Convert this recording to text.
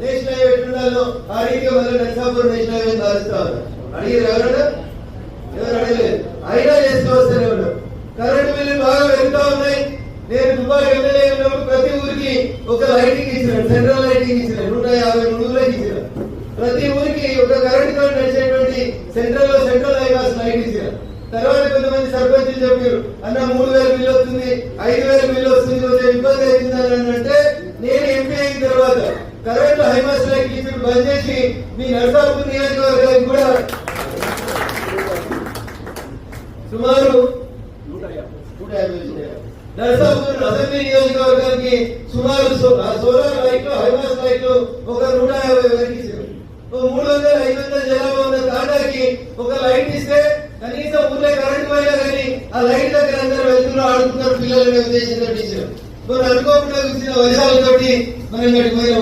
National highway ఎట్లుండాలో ఆ రీతిగా మళ్ళీ నర్సాపూర్ నేషనల్ హైవే మారుస్తా అడిగారు ఎవరన్నా? ఎవరు అడగలేదు. అయినా చేస్తూ ఉన్నాం కరెంటు బిల్లు బాగా వెళ్తా ఉన్నాయి. నేను దుబాయ్ ఎమ్మెల్యే ఉన్నప్పుడు ప్రతి ఊరికి ఒక లైటింగ్ ఇచ్చిన సెంట్రల్ లైటింగ్ ఇచ్చిన నూట యాభై మూడు ఊళ్ళకి ఇచ్చిన ప్రతి ఊరికి ఒక కరెంట్తో నడిచేటువంటి సెంట్రల్లో సెంట్రల్ హైవాస్ లైట్ ఇచ్చిన తర్వాత కొంతమంది సర్పంచులు చెప్పారు అన్న మూడు వేల బిల్లు వస్తుంది ఐదు వేల బిల్లు వస్తుంది కొంచెం ఇబ్బంది అవుతుంది అని అంటే కరెంట్ హైమాస్ లైట్ ఇచ్చిన బంద్ చేసి మీ నరసాపూర్ నియోజకవర్గానికి కూడా సుమారు నూట యాభై నరసాపూర్ అసెంబ్లీ నియోజకవర్గానికి సుమారు సోలార్ లైట్లు హైమాస్ లైట్లు ఒక నూట యాభై వరకు ఇచ్చారు. మూడు వందల ఐదు వందల జనాభా ఉన్న తాటాకి ఒక లైట్ ఇస్తే కనీసం ఊళ్ళో కరెంట్ పోయినా కానీ ఆ లైట్ దగ్గర అందరూ వెళ్తున్నారు ఆడుతున్నారు పిల్లలు ఉద్దేశంతో ఇచ్చారు. మరి అనుకోకుండా వచ్చిన వర్షాలతోటి మనం గడిపోయిన